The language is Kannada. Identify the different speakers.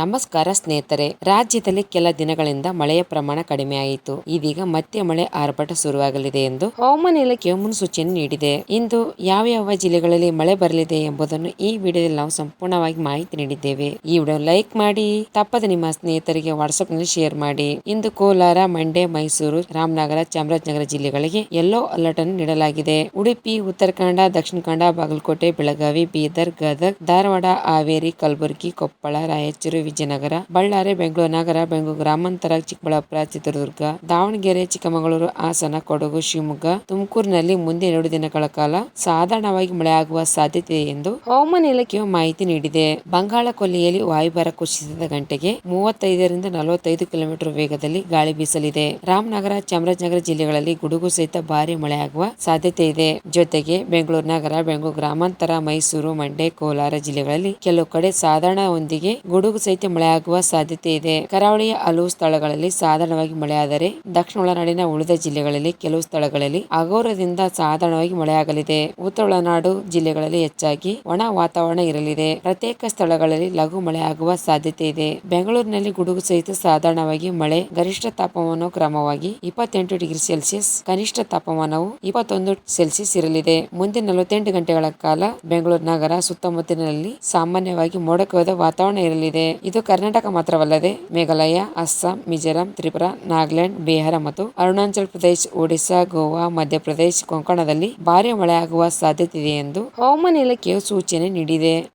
Speaker 1: ನಮಸ್ಕಾರ ಸ್ನೇಹಿತರೆ. ರಾಜ್ಯದಲ್ಲಿ ಕೆಲ ದಿನಗಳಿಂದ ಮಳೆಯ ಪ್ರಮಾಣ ಕಡಿಮೆಯಾಯಿತು ಇದೀಗ ಮತ್ತೆ ಮಳೆ ಆರ್ಭಟ ಶುರುವಾಗಲಿದೆ ಎಂದು ಹವಾಮಾನ ಇಲಾಖೆಯು ಮುನ್ಸೂಚನೆ ನೀಡಿದೆ. ಇಂದು ಯಾವ ಯಾವ ಜಿಲ್ಲೆಗಳಲ್ಲಿ ಮಳೆ ಬರಲಿದೆ ಎಂಬುದನ್ನು ಈ ವಿಡಿಯೋದಲ್ಲಿ ನಾವು ಸಂಪೂರ್ಣವಾಗಿ ಮಾಹಿತಿ ನೀಡಿದ್ದೇವೆ. ಈ ವಿಡಿಯೋ ಲೈಕ್ ಮಾಡಿ, ತಪ್ಪದೆ ನಿಮ್ಮ ಸ್ನೇಹಿತರಿಗೆ ವಾಟ್ಸ್ಆಪ್ನಲ್ಲಿ ಶೇರ್ ಮಾಡಿ. ಇಂದು ಕೋಲಾರ, ಮಂಡ್ಯ, ಮೈಸೂರು, ರಾಮನಗರ, ಚಾಮರಾಜನಗರ ಜಿಲ್ಲೆಗಳಿಗೆ ಯೆಲ್ಲೋ ಅಲರ್ಟ್ ಅನ್ನು ನೀಡಲಾಗಿದೆ. ಉಡುಪಿ ಉತ್ತರ ಕನ್ನಡ ದಕ್ಷಿಣ ಕನ್ನಡ, ಬಾಗಲಕೋಟೆ, ಬೆಳಗಾವಿ, ಬೀದರ್, ಗದಗ್, ಧಾರವಾಡ, ಹಾವೇರಿ, ಕಲಬುರಗಿ, ಕೊಪ್ಪಳ, ರಾಯಚೂರು ವಿಜಯನಗರ, ಬಳ್ಳಾರಿ, ಬೆಂಗಳೂರು, ನಗರ, ಬೆಂಗಳೂರು, ಗ್ರಾಮಾಂತರ, ಚಿಕ್ಕಬಳ್ಳಾಪುರ, ಚಿತ್ರದುರ್ಗ, ದಾವಣಗೆರೆ, ಚಿಕ್ಕಮಗಳೂರು, ಹಾಸನ, ಕೊಡಗು, ಶಿವಮೊಗ್ಗ, ತುಮಕೂರಿನಲ್ಲಿ ಮುಂದೆ ಎರಡು ದಿನಗಳ ಕಾಲ ಸಾಧಾರಣವಾಗಿ ಮಳೆಯಾಗುವ ಸಾಧ್ಯತೆ ಇದೆ ಎಂದು ಹವಾಮಾನ ಇಲಾಖೆಯು ಮಾಹಿತಿ ನೀಡಿದೆ. ಬಂಗಾಳ ಕೊಲ್ಲಿಯಲ್ಲಿ ವಾಯುಭಾರ ಕುಸಿತದ ಗಂಟೆಗೆ ಮೂವತ್ತೈದರಿಂದ ನಲವತ್ತೈದು ಕಿಲೋಮೀಟರ್ ವೇಗದಲ್ಲಿ ಗಾಳಿ ಬೀಸಲಿದೆ. ರಾಮನಗರ, ಚಾಮರಾಜನಗರ ಜಿಲ್ಲೆಗಳಲ್ಲಿ ಗುಡುಗು ಸಹಿತ ಭಾರಿ ಮಳೆಯಾಗುವ ಸಾಧ್ಯತೆ ಇದೆ. ಜೊತೆಗೆ ಬೆಂಗಳೂರು ನಗರ, ಬೆಂಗಳೂರು, ಗ್ರಾಮಾಂತರ, ಮೈಸೂರು, ಮಂಡ್ಯ, ಕೋಲಾರ ಜಿಲ್ಲೆಗಳಲ್ಲಿ ಕೆಲವು ಕಡೆ ಸಾಧಾರಣದೊಂದಿಗೆ ಗುಡುಗು ಸಹಿತ ಮಳೆಯಾಗುವ ಸಾಧ್ಯತೆ ಇದೆ. ಕರಾವಳಿಯ ಹಲವು ಸ್ಥಳಗಳಲ್ಲಿ ಸಾಧಾರಣವಾಗಿ ಮಳೆಯಾದರೆ ದಕ್ಷಿಣ ಒಳನಾಡಿನ ಉಳಿದ ಜಿಲ್ಲೆಗಳಲ್ಲಿ ಕೆಲವು ಸ್ಥಳಗಳಲ್ಲಿ ಅಘೋರದಿಂದ ಸಾಧಾರಣವಾಗಿ ಮಳೆಯಾಗಲಿದೆ. ಉತ್ತರ ಒಳನಾಡು ಜಿಲ್ಲೆಗಳಲ್ಲಿ ಹೆಚ್ಚಾಗಿ ಒಣ ವಾತಾವರಣ ಇರಲಿದೆ. ಪ್ರತ್ಯೇಕ ಸ್ಥಳಗಳಲ್ಲಿ ಲಘು ಮಳೆಯಾಗುವ ಸಾಧ್ಯತೆ ಇದೆ. ಬೆಂಗಳೂರಿನಲ್ಲಿ ಗುಡುಗು ಸಹಿತ ಸಾಧಾರಣವಾಗಿ ಮಳೆ. ಗರಿಷ್ಠ ತಾಪಮಾನವು ಕ್ರಮವಾಗಿ ಇಪ್ಪತ್ತೆಂಟು ಡಿಗ್ರಿ ಸೆಲ್ಸಿಯಸ್, ಕನಿಷ್ಠ ತಾಪಮಾನವು ಇಪ್ಪತ್ತೊಂದು ಸೆಲ್ಸಿಯಸ್ ಇರಲಿದೆ. ಮುಂದಿನ ನಲವತ್ತೆಂಟು ಗಂಟೆಗಳ ಕಾಲ ಬೆಂಗಳೂರು ನಗರ ಸುತ್ತಮುತ್ತಲಿನಲ್ಲಿ ಸಾಮಾನ್ಯವಾಗಿ ಮೋಡಕವಾದ ವಾತಾವರಣ ಇರಲಿದೆ. ಇದು ಕರ್ನಾಟಕ ಮಾತ್ರವಲ್ಲದೆ ಮೇಘಾಲಯ, ಅಸ್ಸಾಂ, ಮಿಜೋರಾಂ, ತ್ರಿಪುರಾ, ನಾಗಾಲ್ಯಾಂಡ್, ಬಿಹಾರ ಮತ್ತು ಅರುಣಾಚಲ ಪ್ರದೇಶ, ಒಡಿಶಾ, ಗೋವಾ, ಮಧ್ಯಪ್ರದೇಶ, ಕೊಂಕಣದಲ್ಲಿ ಭಾರಿ ಮಳೆಯಾಗುವ ಸಾಧ್ಯತೆ ಇದೆ ಎಂದು ಹವಾಮಾನ ಇಲಾಖೆಯು ಸೂಚನೆ ನೀಡಿದೆ.